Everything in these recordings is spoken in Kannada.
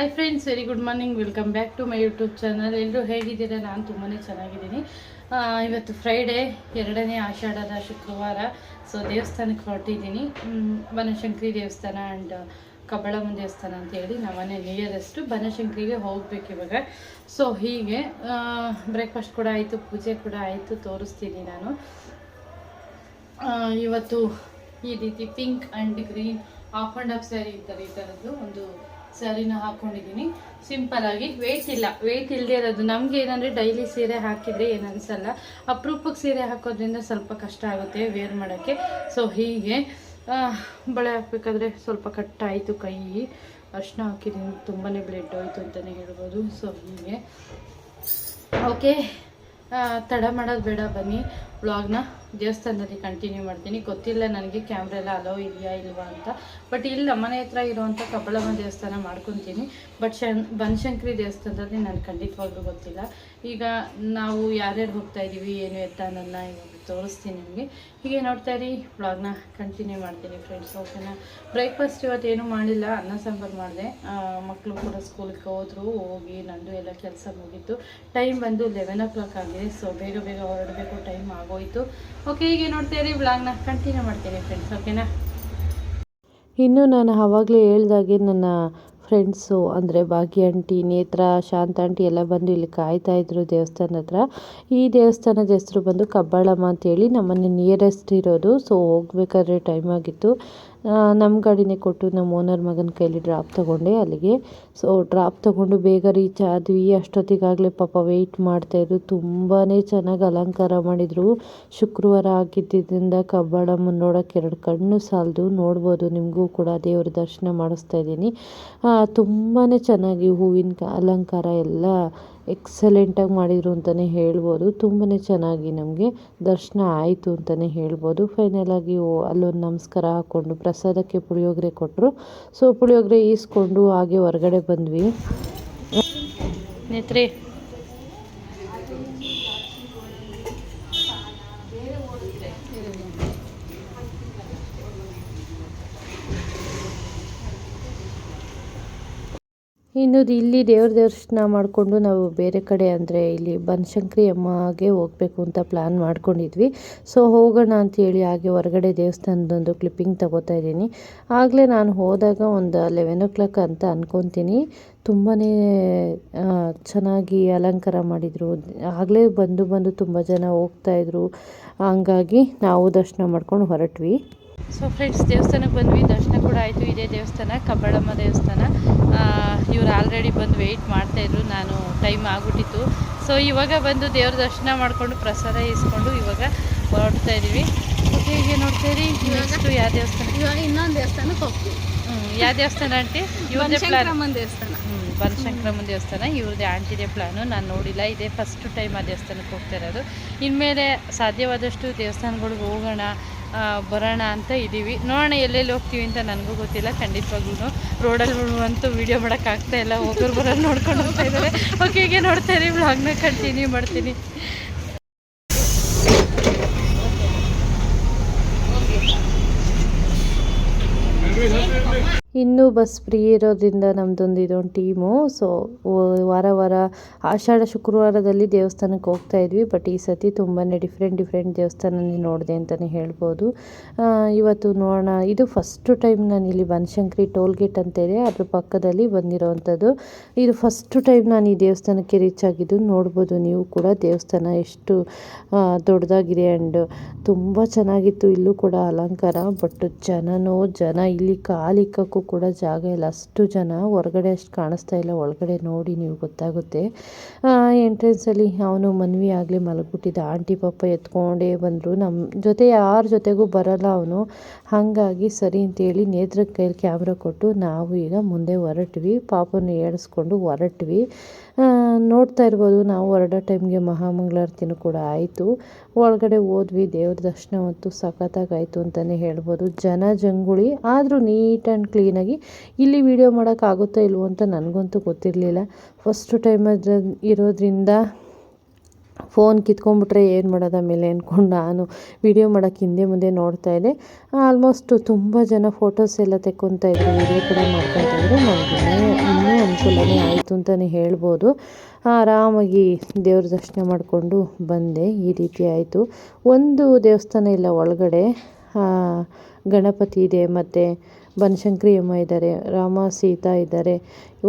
Hi friends very good morning welcome back to my YouTube channel ಎಲ್ಲರೂ ಹೇಗಿದ್ದೀರಾ? ನಾನು ತುಂಬಾ ಚೆನ್ನಾಗಿದ್ದೀನಿ. ಇವತ್ತು ಫ್ರೈಡೇ ಎರಡನೇ ಆಷಾಢದ ಶುಕ್ರವಾರ. ಸೊ ದೇವಸ್ಥಾನಕ್ಕೆ ಹೊರಟಿದ್ದೀನಿ. ಬನಶಂಕರಿ ದೇವಸ್ಥಾನ ಆ್ಯಂಡ್ ಕಬ್ಬಳಮ್ಮ ದೇವಸ್ಥಾನ ಅಂತ ಹೇಳಿ ನಮ್ಮನೆ ನಿಯರೆಸ್ಟು ಬನಶಂಕರಿಗೆ ಹೋಗಬೇಕು ಇವಾಗ. ಸೊ ಹೀಗೆ ಬ್ರೇಕ್ಫಾಸ್ಟ್ ಕೂಡ ಆಯಿತು, ಪೂಜೆ ಕೂಡ ಆಯಿತು, ತೋರಿಸ್ತೀನಿ ನಾನು. ಇವತ್ತು ಈ ರೀತಿ pink and green off and off sari ಇರ್ತಾರೆ ಈ ಥರದ್ದು ಒಂದು ಸ್ಯಾರಿನ ಸಿಂಪಲ್ ಆಗಿ ವೆಯ್ಟ್ ಇಲ್ಲ. ವೆಯ್ಟ್ ಇಲ್ಲದೆ ಇರೋದು. ನಮ್ಗೆ ಏನಂದರೆ ಡೈಲಿ ಸೀರೆ ಹಾಕಿದರೆ ಏನು ಅನಿಸಲ್ಲ. ಅಪರೂಪಕ್ಕೆ ಸೀರೆ ಹಾಕೋದ್ರಿಂದ ಸ್ವಲ್ಪ ಕಷ್ಟ ಆಗುತ್ತೆ ವೇರ್ ಮಾಡೋಕ್ಕೆ. ಸೊ ಹೀಗೆ. ಬಳೆ ಹಾಕ್ಬೇಕಾದ್ರೆ ಸ್ವಲ್ಪ ಕಟ್ಟಾಯಿತು ಕೈ. ಅರ್ಶಿನ ಹಾಕಿದ್ದೀನಿ. ತುಂಬಾ ಬ್ಲೆಡ್ ಹೋಯ್ತು ಅಂತಲೇ ಹೇಳ್ಬೋದು. ಸೊ ಹೀಗೆ. ಓಕೆ ತಡ ಮಾಡೋದು ಬೇಡ ಬನ್ನಿ. ವ್ಲಾಗ್ನ ದೇವಸ್ಥಾನದಲ್ಲಿ ಕಂಟಿನ್ಯೂ ಮಾಡ್ತೀನಿ. ಗೊತ್ತಿಲ್ಲ ನನಗೆ ಕ್ಯಾಮ್ರ ಎಲ್ಲ ಅಲೋ ಇದೆಯಾ ಇಲ್ವಾ ಅಂತ. ಬಟ್ ಇಲ್ಲಿ ಮನೆ ಹತ್ರ ಇರುವಂಥ ಕಬ್ಬಳಮ್ಮ ದೇವಸ್ಥಾನ ಮಾಡ್ಕೊತೀನಿ. ಬಟ್ ಶನ್, ಬನಶಂಕರಿ ದೇವಸ್ಥಾನದಲ್ಲಿ ನನಗೆ ಖಂಡಿತವಾಗ್ಲೂ ಗೊತ್ತಿಲ್ಲ. ಈಗ ನಾವು ಯಾರ್ಯಾರು ಹೋಗ್ತಾ ಇದ್ದೀವಿ ಏನು ಎತ್ತ ನನ್ನ ಇವಾಗ ತೋರಿಸ್ತೀನಿ ನಿಮಗೆ. ಹೀಗೆ ನೋಡ್ತಾ ಇರಿ ಬ್ಲಾಗ್ನ ಕಂಟಿನ್ಯೂ ಮಾಡ್ತೀನಿ ಫ್ರೆಂಡ್ಸ್ ಓಕೆನಾ ಬ್ರೇಕ್ಫಾಸ್ಟ್ ಇವತ್ತು ಏನೂ ಮಾಡಿಲ್ಲ, ಅನ್ನ ಸಾಂಬಾರು ಮಾಡಿದೆ. ಮಕ್ಕಳು ಕೂಡ ಸ್ಕೂಲ್ಗೆ ಹೋದ್ರು, ಹೋಗಿ ನಂದು ಎಲ್ಲ ಕೆಲಸ ಮುಗೀತು. ಟೈಮ್ ಬಂದು ಲೆವೆನ್ ಓ ಕ್ಲಾಕ್ ಆಗಿದೆ ಸೊ ಬೇಗ ಬೇಗ ಹೊರಡಬೇಕು ಟೈಮ್ ಆಗೋಯ್ತು. ಓಕೆ ಹೀಗೆ ನೋಡ್ತಾ ಇರಿ ಬ್ಲಾಗ್ನ ಕಂಟಿನ್ಯೂ ಮಾಡ್ತೀನಿ ಫ್ರೆಂಡ್ಸ್ ಓಕೆನಾ ಇನ್ನು ನಾನು ಆವಾಗಲೇ ಹೇಳ್ದಾಗೆ ನನ್ನ ಫ್ರೆಂಡ್ಸು, ಅಂದರೆ ಭಾಗ್ಯ ಆಂಟಿ, ನೇತ್ರ, ಶಾಂತ ಆಂಟಿ ಎಲ್ಲ ಬಂದು ಇಲ್ಲಿ ಕಾಯ್ತಾ ಇದ್ರು ದೇವಸ್ಥಾನ ಹತ್ರ. ಈ ದೇವಸ್ಥಾನದ ಹೆಸರು ಬಂದು ಕಬ್ಬಾಳಮ್ಮ ಅಂತೇಳಿ. ನಮ್ಮನೆ ನಿಯರೆಸ್ಟ್ ಇರೋದು. ಸೊ ಹೋಗ್ಬೇಕಾದ್ರೆ ಟೈಮ್ ಆಗಿತ್ತು. ನಮ್ಮ ಗಾಡಿನೇ ಕೊಟ್ಟು ನಮ್ಮ ಓನರ್ ಮಗನ ಕೈಲಿ ಡ್ರಾಪ್ ತಗೊಂಡೆ ಅಲ್ಲಿಗೆ. ಸೊ ಡ್ರಾಪ್ ತಗೊಂಡು ಬೇಗ ರೀಚ್ ಆದ್ವಿ. ಅಷ್ಟೊತ್ತಿಗಾಗಲೇ ಪಾಪ ವೆಯ್ಟ್ ಮಾಡ್ತಾಯಿದ್ರು ತುಂಬಾ ಚೆನ್ನಾಗಿ ಅಲಂಕಾರ ಮಾಡಿದರು. ಶುಕ್ರವಾರ ಆಗಿದ್ದರಿಂದ ಕಬ್ಬಾಳಮ್ಮನ ನೋಡೋಕೆ ಎರಡು ಕಣ್ಣು ಸಾಲದು. ನೋಡ್ಬೋದು ನಿಮಗೂ ಕೂಡ ದೇವ್ರ ದರ್ಶನ ಮಾಡಿಸ್ತಾ ಇದ್ದೀನಿ. ತುಂಬಾ ಚೆನ್ನಾಗಿ ಹೂವಿನ ಅಲಂಕಾರ ಎಲ್ಲ ಎಕ್ಸಲೆಂಟಾಗಿ ಮಾಡಿದರು ಅಂತಲೇ ಹೇಳ್ಬೋದು. ತುಂಬಾ ಚೆನ್ನಾಗಿ ನಮಗೆ ದರ್ಶನ ಆಯಿತು ಅಂತಲೇ ಹೇಳ್ಬೋದು. ಫೈನಲಾಗಿ ಅಲ್ಲೊಂದು ನಮಸ್ಕಾರ ಹಾಕ್ಕೊಂಡು ಪ್ರಸಾದಕ್ಕೆ ಪುಳಿಯೋಗರೆ ಕೊಟ್ಟರು ಸೊ ಪುಳಿಯೋಗರೆ ಈಸ್ಕೊಂಡು ಹಾಗೆ ಹೊರಗಡೆ ಬಂದ್ವಿ. ನೇತ್ರಿ ಇನ್ನು ಇಲ್ಲಿ ದೇವ್ರ ದರ್ಶನ ಮಾಡಿಕೊಂಡು ನಾವು ಬೇರೆ ಕಡೆ ಅಂದರೆ ಇಲ್ಲಿ ಬನಶಂಕರಿ ಅಮ್ಮಗೆ ಹೋಗಬೇಕು ಅಂತ ಪ್ಲ್ಯಾನ್ ಮಾಡ್ಕೊಂಡಿದ್ವಿ. ಸೊ ಹೋಗೋಣ ಅಂತೇಳಿ ಹಾಗೆ ಹೊರಗಡೆ ದೇವಸ್ಥಾನದೊಂದು ಕ್ಲಿಪ್ಪಿಂಗ್ ತಗೋತಾ ಇದ್ದೀನಿ. ಆಗಲೇ ನಾನು ಹೋದಾಗ ಒಂದು ಲೆವೆನ್ ಓ ಕ್ಲಾಕ್ ಅಂತ ಅಂದ್ಕೊತೀನಿ ತುಂಬಾ ಚೆನ್ನಾಗಿ ಅಲಂಕಾರ ಮಾಡಿದರು. ಆಗಲೇ ಬಂದು ಬಂದು ತುಂಬ ಜನ ಹೋಗ್ತಾಯಿದ್ರು ಹಂಗಾಗಿ ನಾವು ದರ್ಶನ ಮಾಡ್ಕೊಂಡು ಹೊರಟ್ವಿ. ಸೊ ಫ್ರೆಂಡ್ಸ್ ದೇವಸ್ಥಾನಕ್ಕೆ ಬಂದ್ವಿ ದರ್ಶನ ಕೂಡ ಆಯಿತು. ಇದೇ ದೇವಸ್ಥಾನ ಕಬ್ಬಳಮ್ಮ ದೇವಸ್ಥಾನ. ಇವ್ರು ಆಲ್ರೆಡಿ ಬಂದು ವೆಯ್ಟ್ ಮಾಡ್ತಾಯಿದ್ರು ನಾನು ಟೈಮ್ ಆಗ್ಬಿಟ್ಟಿತ್ತು. ಸೊ ಇವಾಗ ಬಂದು ದೇವ್ರ ದರ್ಶನ ಮಾಡಿಕೊಂಡು ಪ್ರಸಾದ ಇಸ್ಕೊಂಡು ಇವಾಗ ಹೊರಡ್ತಾ ಇದ್ದೀವಿ ಓಕೆ ಹೀಗೆ ನೋಡ್ತಾ ಇರಿ. ನೆಕ್ಸ್ಟು ಯಾವ ದೇವಸ್ಥಾನ? ಇವಾಗ ಇನ್ನೊಂದು ದೇವಸ್ಥಾನಕ್ಕೆ ಹೋಗ್ತೀವಿ. ಹ್ಮ್, ಯಾವ ದೇವಸ್ಥಾನ ಆಂಟಿ? ಇವ್ರದೇ ಪ್ಲಾನ್ ದೇವಸ್ಥಾನ. ಹ್ಞೂ ಬನಶಂಕರಮ್ಮನ ದೇವಸ್ಥಾನ. ಇವ್ರದ್ದೇ ಆಂಟಿದೆ ಪ್ಲಾನು ನಾನು ನೋಡಿಲ್ಲ. ಇದೇ ಫಸ್ಟ್ ಟೈಮ್ ಆ ದೇವಸ್ಥಾನಕ್ಕೆ ಹೋಗ್ತಾ ಇರೋದು. ಇನ್ಮೇಲೆ ಸಾಧ್ಯವಾದಷ್ಟು ದೇವಸ್ಥಾನಗಳಿಗೆ ಹೋಗೋಣ. ಬರೋಣ ಅಂತ ಇದ್ದೀವಿ. ನೋಡೋಣ ಎಲ್ಲೆಲ್ಲಿ ಹೋಗ್ತೀವಿ ಅಂತ ನನಗೂ ಗೊತ್ತಿಲ್ಲ. ಖಂಡಿತವಾಗ್ಲೂ ರೋಡಲ್ಲಿ ಅಂತೂ ವೀಡಿಯೋ ಮಾಡೋಕ್ಕಾಗ್ತಾ ಇಲ್ಲ. ಹೋಗೋರು ಬರೋರು ನೋಡ್ಕೊಂಡು ಹೋಗ್ತಾ ಇದ್ದಾರೆ. ಓಕೆ ಹೀಗೆ ನೋಡ್ತಾ ಇರಿ. ಬ್ಲಾಗ್ನ ಕಂಟಿನ್ಯೂ ಮಾಡ್ತೀನಿ. ಇನ್ನೂ ಬಸ್ ಫ್ರೀ ಇರೋದ್ರಿಂದ ನಮ್ಮದೊಂದು ಇದೊಂದು ಟೀಮು. ಸೊ ವಾರ ವಾರ ಆಷಾಢ ಶುಕ್ರವಾರದಲ್ಲಿ ದೇವಸ್ಥಾನಕ್ಕೆ ಹೋಗ್ತಾ ಇದ್ವಿ. ಬಟ್ ಈ ಸತಿ ತುಂಬಾ ಡಿಫ್ರೆಂಟ್ ಡಿಫ್ರೆಂಟ್ ದೇವಸ್ಥಾನ ನೋಡಿದೆ ಅಂತಲೇ ಹೇಳ್ಬೋದು. ಇವತ್ತು ನೋಡೋಣ. ಇದು ಫಸ್ಟು ಟೈಮ್ ನಾನು ಇಲ್ಲಿ ಬನಶಂಕರಿ ಟೋಲ್ ಗೇಟ್ ಅಂತ ಇದೆ ಅದ್ರ ಪಕ್ಕದಲ್ಲಿ ಬಂದಿರೋವಂಥದ್ದು. ಇದು ಫಸ್ಟು ಟೈಮ್ ನಾನು ಈ ದೇವಸ್ಥಾನಕ್ಕೆ ರೀಚ್ ಆಗಿದ್ದು ನೋಡ್ಬೋದು ನೀವು ಕೂಡ. ದೇವಸ್ಥಾನ ಎಷ್ಟು ದೊಡ್ಡದಾಗಿದೆ ಆ್ಯಂಡ್ ತುಂಬ ಚೆನ್ನಾಗಿತ್ತು. ಇಲ್ಲೂ ಕೂಡ ಅಲಂಕಾರ. ಬಟ್ ಜನನೋ ಜನ ಇಲ್ಲಿ ಕೂಡ ಜಾಗ ಇಲ್ಲ. ಅಷ್ಟು ಜನ ಹೊರಗಡೆ ಅಷ್ಟು ಕಾಣಿಸ್ತಾ ಇಲ್ಲ. ಒಳಗಡೆ ನೋಡಿ ನೀವು ಗೊತ್ತಾಗುತ್ತೆ. ಎಂಟ್ರೆನ್ಸಲ್ಲಿ ಅವನು ಮನವಿ ಆಗಲಿ ಮಲಗಿಬಿಟ್ಟಿದ್ದ. ಆಂಟಿ ಪಾಪ ಎತ್ಕೊಂಡೇ ಬಂದರು. ನಮ್ಮ ಜೊತೆ ಯಾರ ಜೊತೆಗೂ ಬರಲ್ಲ ಅವನು. ಹಾಗಾಗಿ ಸರಿ ಅಂತೇಳಿ ನೇತ್ರ ಕೈಯಲ್ಲಿ ಕ್ಯಾಮ್ರಾ ಕೊಟ್ಟು ನಾವು ಈಗ ಮುಂದೆ ಹೊರಟ್ವಿ. ಪಾಪನ ಏಡಿಸ್ಕೊಂಡು ಹೊರಟ್ವಿ. ನೋಡ್ತಾ ಇರ್ಬೋದು. ನಾವು ಹೊರಡೋ ಟೈಮ್ಗೆ ಮಹಾಮಂಗಳಾರತಿನೂ ಕೂಡ ಆಯಿತು. ಒಳಗಡೆ ಹೋದ್ವಿ. ದೇವ್ರ ದರ್ಶನ ಅಂತೂ ಸಖತ್ತಾಗಾಯಿತು ಅಂತಲೇ ಹೇಳ್ಬೋದು. ಜನ ಜಂಗುಳಿ. ಆದರೂ ನೀಟ್ ಆ್ಯಂಡ್ ಕ್ಲೀನಾಗಿ ಇಲ್ಲಿ ವೀಡಿಯೋ ಮಾಡೋಕ್ಕಾಗುತ್ತೋ ಇಲ್ವೋ ಅಂತ ನನಗಂತೂ ಗೊತ್ತಿರಲಿಲ್ಲ. ಫಸ್ಟು ಟೈಮ್ ಅದ್ರ ಇರೋದ್ರಿಂದ ಫೋನ್ ಕಿತ್ಕೊಂಡ್ಬಿಟ್ರೆ ಏನು ಮಾಡೋದು ಆಮೇಲೆ ಅಂದ್ಕೊಂಡು ನಾನು ವೀಡಿಯೋ ಮಾಡೋಕ್ಕೆ ಹಿಂದೆ ಮುಂದೆ ನೋಡ್ತಾ ಇದ್ದೆ. ಆಲ್ಮೋಸ್ಟ್ ತುಂಬ ಜನ ಫೋಟೋಸ್ ಎಲ್ಲ ತೆಕ್ಕೊತಾ ಇದ್ರು ವಿಡಿಯೋ ಕೂಡ ಮಾಡ್ತಾ ಇದ್ರು. ನನಗೆ ಇನ್ನೂ ಅನುಕೂಲನೇ ಆಯಿತು ಅಂತಲೇ ಹೇಳ್ಬೋದು. ಆರಾಮಾಗಿ ದೇವ್ರ ದರ್ಶನ ಮಾಡಿಕೊಂಡು ಬಂದೆ. ಈ ರೀತಿ ಆಯಿತು. ಒಂದು ದೇವಸ್ಥಾನ ಇಲ್ಲ, ಒಳಗಡೆ ಗಣಪತಿ ಇದೆ, ಮತ್ತು ಬನಶಂಕರಿ ಅಮ್ಮ ಇದ್ದಾರೆ, ರಾಮ, ಸೀತಾ ಇದ್ದಾರೆ,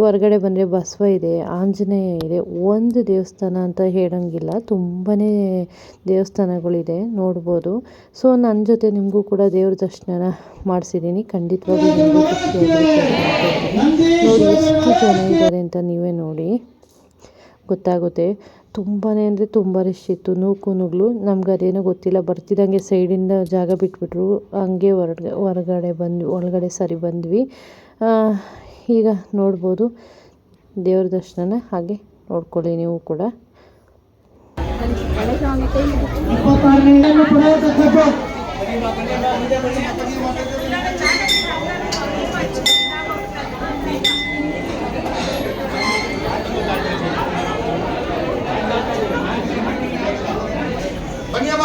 ಹೊರಗಡೆ ಬಂದರೆ ಬಸವ ಇದೆ, ಆಂಜನೇಯ ಇದೆ. ಒಂದು ದೇವಸ್ಥಾನ ಅಂತ ಹೇಳೋಂಗಿಲ್ಲ ತುಂಬಾ ದೇವಸ್ಥಾನಗಳಿದೆ, ನೋಡ್ಬೋದು. ಸೊ ನನ್ನ ಜೊತೆ ನಿಮಗೂ ಕೂಡ ದೇವ್ರ ದರ್ಶನ ಮಾಡಿಸಿದ್ದೀನಿ ಖಂಡಿತವಾಗಿ ನೋಡಿ, ಎಷ್ಟು ಜನ ಇದ್ದಾರೆ ಅಂತ ನೀವೇ ನೋಡಿ. ಗೊತ್ತಾಗುತ್ತೆ. ತುಂಬಾ ಅಂದರೆ ತುಂಬ ರಶ್ ಇತ್ತು. ನೂಕು ನುಗ್ಲು ನಮ್ಗೆ ಅದೇನೋ ಗೊತ್ತಿಲ್ಲ. ಬರ್ತಿದ್ದಂಗೆ ಸೈಡಿಂದ ಜಾಗ ಬಿಟ್ಬಿಟ್ರು. ಹಂಗೆ ಹೊರಗಡೆ ಹೊರಗಡೆ ಬಂದ್ವಿ, ಒಳಗಡೆ ಸರಿ ಬಂದ್ವಿ. ಈಗ ನೋಡ್ಬೋದು. ದೇವ್ರ ದರ್ಶನನ ಹಾಗೆ ನೋಡ್ಕೊಳ್ಳಿ ನೀವು ಕೂಡ.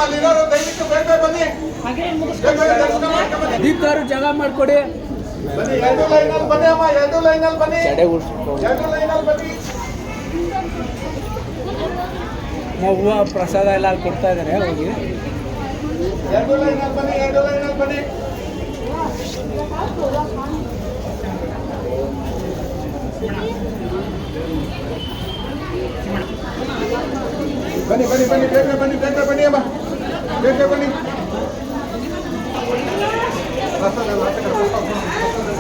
ಅಲ್ಲಿರೋರು ದಯವಿಟ್ಟು ಬೇಗ ಬೇಗ ಬನ್ನಿ. ದರ್ಶನ ಜಾಗ ಮಾಡ್ಕೊಡಿ. ಬನ್ನಿ ಎರಡು ಲೈನಲ್ಲಿ ಬನ್ನಿ ಅಮ್ಮ ಎರಡು ಲೈನಲ್ಲಿ ಬನ್ನಿ. ಎರಡು ಲೈನಲ್ಲಿ ಬನ್ನಿ. ಹೂವು ಪ್ರಸಾದ ಎಲ್ಲ ಅಲ್ಲಿ ಕೊಡ್ತಾ ಇದ್ದಾರೆ ಹೋಗಿ. ಎರಡು ಲೈನಲ್ಲಿ ಬನ್ನಿ ಎರಡು ಲೈನಲ್ಲಿ ಬನ್ನಿ. ಬನ್ನಿ ಬನ್ನಿ ಬನ್ನಿ ಬೇಗ ಬನ್ನಿ ಬೇಗ ಬನ್ನಿ ಅಮ್ಮ. ಬೇಗ ಬನ್ನಿ ಪ್ರಸಾದ ಎಲ್ಲ ಹಾಕ್ತಾರೆ.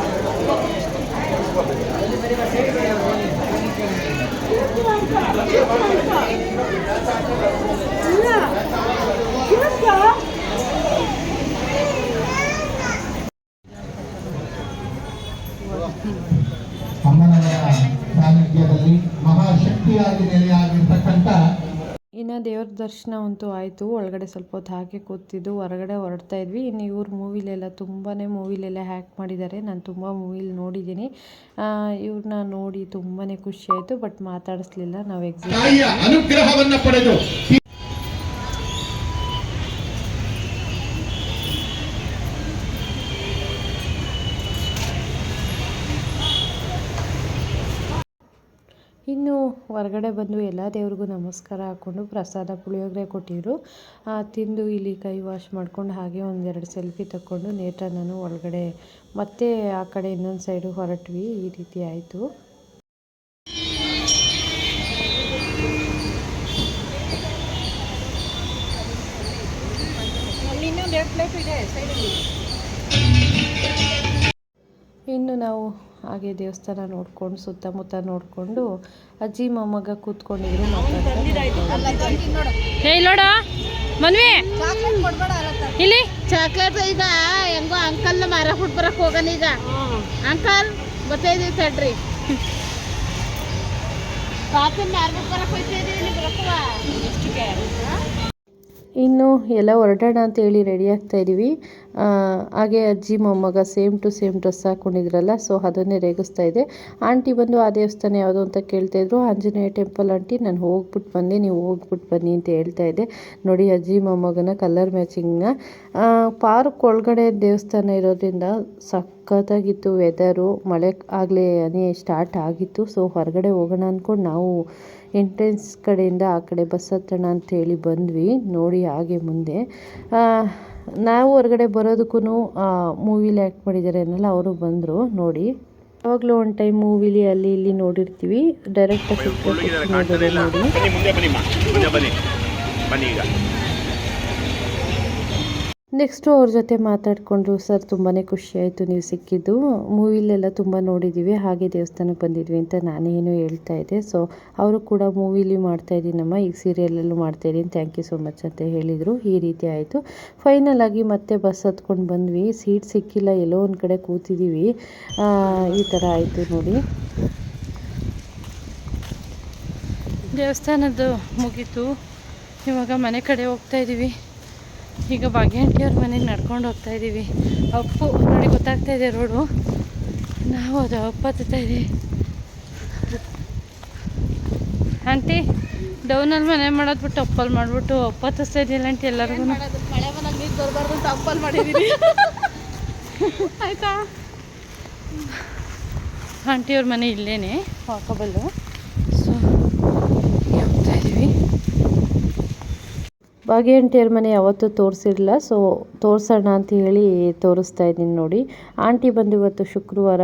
ಅಮ್ಮನವರ ಸಾನ್ನಿಧ್ಯದಲ್ಲಿ ಮಹಾಶಕ್ತಿಯಾಗಿ ನೆಲೆಯಾಗಿರ್ತಕ್ಕಂಥ ಇನ್ನು ದೇವ್ರ ದರ್ಶನ ಅಂತೂ ಆಯಿತು. ಒಳಗಡೆ ಸ್ವಲ್ಪ ಹೊತ್ತು ಹಾಗೆ ಕೂತಿದ್ದು, ಹೊರಗಡೆ ಹೊರಡ್ತಾ ಇದ್ವಿ. ಇನ್ನು ಇವ್ರ ಮೂವಿಲೆಲ್ಲ ತುಂಬಾ ಮೂವಿಲೆಲ್ಲ ಹ್ಯಾಕ್ ಮಾಡಿದ್ದಾರೆ. ನಾನು ತುಂಬ ಮೂವಿಲಿ ನೋಡಿದ್ದೀನಿ. ಇವ್ರನ್ನ ನೋಡಿ ತುಂಬಾ ಖುಷಿ ಆಯಿತು, ಬಟ್ ಮಾತಾಡಿಸ್ಲಿಲ್ಲ. ನಾವು ಎಕ್ಸಿಟ್ ಇನ್ನು ಹೊರಗಡೆ ಬಂದು ಎಲ್ಲ ದೇವ್ರಿಗೂ ನಮಸ್ಕಾರ ಹಾಕ್ಕೊಂಡು ಪ್ರಸಾದ ಪುಳಿಯೋಗರೆ ಕೊಟ್ಟಿದ್ರು. ತಿಂದು ಇಲ್ಲಿ ಕೈ ವಾಶ್ ಮಾಡ್ಕೊಂಡು ಹಾಗೆ ಒಂದೆರಡು ಸೆಲ್ಫಿ ತಕ್ಕೊಂಡು ನೇತ್ರ ನಾನು ಒಳಗಡೆ ಮತ್ತೆ ಆ ಕಡೆ ಇನ್ನೊಂದು ಸೈಡು ಹೊರಟ್ವಿ. ಈ ರೀತಿ ಆಯಿತು. ಇನ್ನು ನಾವು ಹಾಗೆ ದೇವಸ್ಥಾನ ನೋಡ್ಕೊಂಡು ಸುತ್ತಮುತ್ತ ನೋಡಿಕೊಂಡು ಅಜ್ಜಿ ಮೊಮ್ಮಗ ಕೂತ್ಕೊಂಡಿದ್ರು ಮಾತಾಡ್ತಾ ಹೇ ನೋಡ. ಮನ್ವಿ. ಇಲ್ಲಿ. ಚಾಕ್ಲೇಟ್ ಈಗ ಹೆಂಗೋ ಅಂಕಲ್ ಮಾರ ಫುಡ್ ಬರಕ್ ಹೋಗನ ಈಗ. ಅಂಕಲ್ ಗೊತ್ತೈದಿ ತಡ್ರಿ. ಪಾಪನ್ ಮಾರ್ಬಿಟ್ ಬರಕ್ ಹೋಯ್ತಿದೀವಿ ಇನ್ನು ಎಲ್ಲ ಹೊರಡೋಣ ಅಂತ ಹೇಳಿ ರೆಡಿ ಆಗ್ತಾ ಇದ್ದೀವಿ ಆ, ಹಾಗೆ ಅಜ್ಜಿ, ಮೊಮ್ಮಗ ಸೇಮ್ ಟು ಸೇಮ್ ಡ್ರೆಸ್ ಹಾಕ್ಕೊಂಡಿದ್ರಲ್ಲ ಸೊ ಅದನ್ನೇ ರೇಗಿಸ್ತಾ ಇದೆ ಆಂಟಿ ಬಂದು, ಆ ದೇವಸ್ಥಾನ ಯಾವುದು ಅಂತ ಕೇಳ್ತಾ ಇದ್ರು, ಆಂಜನೇಯ ಟೆಂಪಲ್ ಆಂಟಿ, ನಾನು ಹೋಗ್ಬಿಟ್ಟು ಬಂದೆ, ನೀವು ಹೋಗ್ಬಿಟ್ಟು ಬನ್ನಿ ಅಂತ ಹೇಳ್ತಾ ಇದ್ದೆ. ನೋಡಿ ಅಜ್ಜಿ, ಮೊಮ್ಮಗನ ಕಲರ್ ಮ್ಯಾಚಿಂಗ್ನ ಪಾರ್ಕ್ ಒಳಗಡೆ ದೇವಸ್ಥಾನ ಇರೋದ್ರಿಂದ ಸಖತ್ತಾಗಿತ್ತು ವೆದರು ಮಳೆ ಆಗಲೇ ಅನೇ ಸ್ಟಾರ್ಟ್ ಆಗಿತ್ತು, ಸೊ ಹೊರಗಡೆ ಹೋಗೋಣ ಅಂದ್ಕೊಂಡು ನಾವು ಎಂಟ್ರೆನ್ಸ್ ಕಡೆಯಿಂದ ಆ ಕಡೆ ಬಸ್ ಹತ್ತೋಣ ಅಂತ ಹೇಳಿ ಬಂದ್ವಿ. ನೋಡಿ ಹಾಗೆ ಮುಂದೆ. ನಾವು ಹೊರಗಡೆ ಬರೋದಕ್ಕೂ ಮೂವಿಲಿ ಆ್ಯಕ್ಟ್ ಮಾಡಿದ್ದಾರೆ ಅನ್ನಲ್ಲ ಅವರು ಬಂದರು ನೋಡಿ ಯಾವಾಗಲೂ ಒಂದು ಟೈಮ್ ಮೂವಿಲಿ ಅಲ್ಲಿ ಇಲ್ಲಿ ನೋಡಿರ್ತೀವಿ ಡೈರೆಕ್ಟಾಗಿ ನೋಡಿ ಬನ್ನಿ ಮುಂದೆ ಬನ್ನಿ ಮಾ ಮುಂದೆ ಬನ್ನಿ ಬನ್ನಿ ಈಗ ನೆಕ್ಸ್ಟು ಅವ್ರ ಜೊತೆ ಮಾತಾಡಿಕೊಂಡ್ರು ಸರ್ ತುಂಬಾ ಖುಷಿ ಆಯಿತು, ನೀವು ಸಿಕ್ಕಿದ್ದು. ಮೂವಿಲೆಲ್ಲ ತುಂಬ ನೋಡಿದ್ದೀವಿ ಹಾಗೆ ದೇವಸ್ಥಾನಕ್ಕೆ ಬಂದಿದ್ವಿ ಅಂತ ನಾನೇನು ಹೇಳ್ತಾ ಇದ್ದೆ. ಸೊ ಅವರು ಕೂಡ ಮೂವಿಲಿ ಮಾಡ್ತಾ ಇದ್ದೀನಮ್ಮ ಈಗ ಸೀರಿಯಲಲ್ಲೂ ಮಾಡ್ತಾ ಇದ್ದೀನಿ. ಥ್ಯಾಂಕ್ ಯು ಸೊ ಮಚ್ ಅಂತ ಹೇಳಿದರು. ಈ ರೀತಿ ಆಯಿತು. ಫೈನಲ್ ಆಗಿ ಮತ್ತೆ ಬಸ್ ಹತ್ಕೊಂಡು ಬಂದ್ವಿ. ಸೀಟ್ ಸಿಕ್ಕಿಲ್ಲ, ಎಲ್ಲೋ ಒಂದು ಕಡೆ ಕೂತಿದ್ದೀವಿ ಈ ಥರ ಆಯಿತು ನೋಡಿ. ದೇವಸ್ಥಾನದ್ದು ಮುಗೀತು. ಇವಾಗ ಮನೆ ಕಡೆ ಹೋಗ್ತಾ ಇದ್ದೀವಿ ಈಗ ಭಾಗ್ಯಂಟಿಯವ್ರ ಮನೆಗೆ ನಡ್ಕೊಂಡು ಹೋಗ್ತಾ ಇದ್ದೀವಿ ಅಪ್ಪು ನೋಡಿ ಗೊತ್ತಾಗ್ತಾ ಇದೆ ರೋಡು. ನಾವು ಅದು ಅಪ್ಪ ಹತ್ತಾ ಇದ್ದೀವಿ ಆಂಟಿ ಡೌನಲ್ಲಿ ಮನೆ ಮಾಡೋದು ಬಿಟ್ಟು ಅಪ್ಪಲ್ಲಿ ಮಾಡಿಬಿಟ್ಟು ಅಪ್ಪ ಹತ್ತಿಸ್ತಾ ಇದೆಯಲ್ಲ ಆಂಟಿ ಎಲ್ಲರಿಗೂ ಮಳೆ ಮನೆಗೆ ನೀರು ಬರಬಾರ್ದು ಅಂತ ಅಪ್ಪಲ್ಲಿ ಮಾಡಿದ್ದೀವಿ ಆಯಿತಾ? ಆಂಟಿಯವ್ರ ಮನೆ ಇಲ್ಲೇನೆ ವಾಕಬಲ್ಲು ಸೊ ಹೋಗ್ತಾ ಇದ್ದೀವಿ ಭಾಗ್ಯಂಟಿಯರ ಮನೆ ಯಾವತ್ತೂ ತೋರಿಸಿರಲಿಲ್ಲ. ಸೊ ತೋರಿಸೋಣ ಅಂತ ಹೇಳಿ ತೋರಿಸ್ತಾ ಇದ್ದೀನಿ ನೋಡಿ. ಆಂಟಿ ಬಂದು ಇವತ್ತು ಶುಕ್ರವಾರ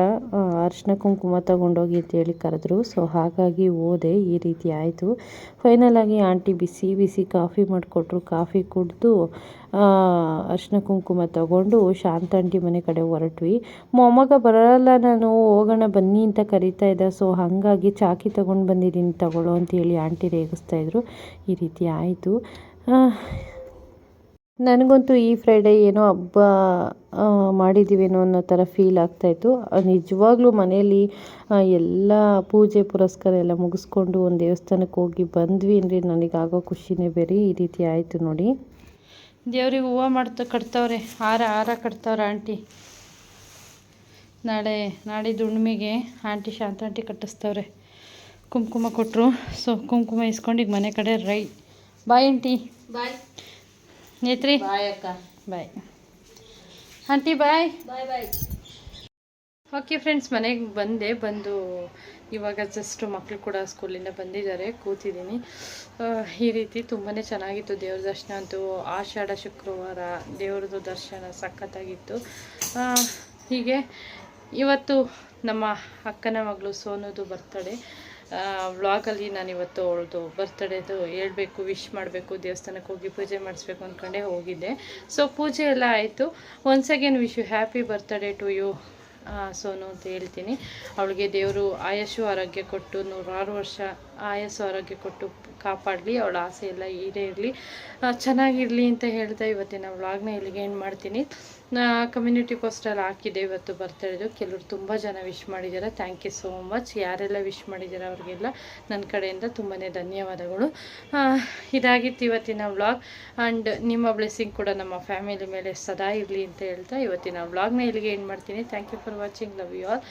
ಅರ್ಶಿನ ಕುಂಕುಮ ತಗೊಂಡೋಗಿ ಅಂತ ಹೇಳಿ ಕರೆದ್ರು. ಸೊ ಹಾಗಾಗಿ ಹೋದೆ, ಈ ರೀತಿ ಆಯಿತು. ಫೈನಲ್ ಆಗಿ ಆಂಟಿ ಬಿಸಿ ಬಿಸಿ ಕಾಫಿ ಮಾಡಿಕೊಟ್ರು. ಕಾಫಿ ಕುಡಿದು ಅರ್ಶಿನ ಕುಂಕುಮ ತಗೊಂಡು ಶಾಂತ ಆಂಟಿ ಮನೆ ಕಡೆ ಹೊರಟ್ವಿ. ಮೊಮ್ಮಗ ಬರಲ್ಲ, ನಾನು ಹೋಗೋಣ ಬನ್ನಿ ಅಂತ ಕರಿತಾ ಇದ್ದ. ಸೊ ಹಾಗಾಗಿ ಚಾಕಿ ತೊಗೊಂಡು ಬಂದಿದ್ದೀನಿ, ತಗೊಳ್ಳೋ ಅಂತ ಹೇಳಿ ಆಂಟಿ ರೇಗಿಸ್ತಾ ಇದ್ರು. ಈ ರೀತಿ ಆಯಿತು. ನನಗಂತೂ ಈ ಫ್ರೈಡೇ ಏನೋ ಹಬ್ಬ ಮಾಡಿದ್ದೀವೇನೋ ಅನ್ನೋ ಥರ ಫೀಲ್ ಆಗ್ತಾಯಿತ್ತು ನಿಜವಾಗ್ಲೂ ಮನೆಯಲ್ಲಿ ಎಲ್ಲ ಪೂಜೆ ಪುರಸ್ಕಾರ ಎಲ್ಲ ಮುಗಿಸ್ಕೊಂಡು ಒಂದು ದೇವಸ್ಥಾನಕ್ಕೆ ಹೋಗಿ ಬಂದ್ವಿ ಅಂದರೆ ನನಗಾಗೋ ಖುಷಿನೇ ಬೇರೆ. ಈ ರೀತಿ ಆಯಿತು ನೋಡಿ. ದೇವ್ರಿಗೆ ಹೂವು ಮಾಡ್ತಾ ಕಟ್ತವ್ರೆ. ಹಾರ ಹಾರ ಕಟ್ತವ್ರೆ ಆಂಟಿ. ನಾಳೆ ನಾಳೆ ಹುಣ್ಣಿಮೆಗೆ ಆಂಟಿ ಶಾಂತ ಆಂಟಿ ಕಟ್ಟಿಸ್ತವ್ರೆ. ಕುಂಕುಮ ಕೊಟ್ಟರು ಸೊ ಕುಂಕುಮ ಇಸ್ಕೊಂಡು ಈಗ ಮನೆ ಕಡೆ ರೈ ಬಾಯ್ ಆಂಟಿ. ಬಾಯ್. ನೇತ್ರಿ ಬಾಯ್ ಅಕ್ಕ. Bye. Aunty bye. Bye bye. Okay friends ಮನೆಗೆ ಬಂದೆ ಬಂದು ಇವಾಗ ಜಸ್ಟ್ ಮಕ್ಕಳು ಕೂಡ ಸ್ಕೂಲಿಂದ ಬಂದಿದ್ದಾರೆ ಕೂತಿದ್ದೀನಿ. ಈ ರೀತಿ ತುಂಬಾ ಚೆನ್ನಾಗಿತ್ತು ದೇವ್ರ ದರ್ಶನ ಅಂತೂ. ಆಷಾಢ ಶುಕ್ರವಾರ ದೇವ್ರದ್ದು ದರ್ಶನ ಸಖತ್ತಾಗಿತ್ತು. ಹೀಗೆ ಇವತ್ತು ನಮ್ಮ ಅಕ್ಕನ ಮಗಳು ಸೋನೋದು ಬರ್ತಡೇ ವ್ಲಾಗಲ್ಲಿ ನಾನು ಇವತ್ತು ಅವಳದು ಬರ್ತಡೇದು ಹೇಳ್ಬೇಕು ವಿಶ್ ಮಾಡಬೇಕು, ದೇವಸ್ಥಾನಕ್ಕೆ ಹೋಗಿ ಪೂಜೆ ಮಾಡಿಸ್ಬೇಕು ಅಂದ್ಕೊಂಡೆ ಹೋಗಿದ್ದೆ. ಸೊ ಪೂಜೆ ಎಲ್ಲ ಆಯಿತು. Once again wish you happy birthday to you Sonu ಅಂತ ಹೇಳ್ತೀನಿ. ಅವಳಿಗೆ ದೇವರು ಆಯಸ್ಸು, ಆರೋಗ್ಯ ಕೊಟ್ಟು ನೂರಾರು ವರ್ಷ ಆಯಸ್ಸು, ಆರೋಗ್ಯ ಕೊಟ್ಟು ಕಾಪಾಡಲಿ, ಅವಳ ಆಸೆ ಎಲ್ಲ ಈಡೇರಲಿ. ಚೆನ್ನಾಗಿರಲಿ ಅಂತ ಹೇಳ್ತಾ ಇವತ್ತಿನ ವ್ಲಾಗ್ನ ಇಲ್ಲಿಗೆ ಏನು ಮಾಡ್ತೀನಿ. ಕಮ್ಯುನಿಟಿ ಪೋಸ್ಟಲ್ಲಿ ಹಾಕಿದೆ ಇವತ್ತು ಬರ್ತಾಯಿದ್ದು ಕೆಲವರು ತುಂಬ ಜನ ವಿಶ್ ಮಾಡಿದ್ದಾರೆ ಥ್ಯಾಂಕ್ ಯು ಸೋ ಮಚ್ ಯಾರೆಲ್ಲ ವಿಶ್ ಮಾಡಿದ್ದಾರೆ ಅವ್ರಿಗೆಲ್ಲ ನನ್ನ ಕಡೆಯಿಂದ ತುಂಬಾ ಧನ್ಯವಾದಗಳು. ಇದಾಗಿತ್ತು ಇವತ್ತಿನ ವ್ಲಾಗ್. ಆ್ಯಂಡ್ ನಿಮ್ಮ ಬ್ಲೆಸ್ಸಿಂಗ್ ಕೂಡ ನಮ್ಮ ಫ್ಯಾಮಿಲಿ ಮೇಲೆ ಸದಾ ಇರಲಿ ಅಂತ ಹೇಳ್ತಾ ಇವತ್ತಿನ ವ್ಲಾಗ್ನ ಇಲ್ಲಿಗೆ ಏನು ಮಾಡ್ತೀನಿ. Thank you for watching love you all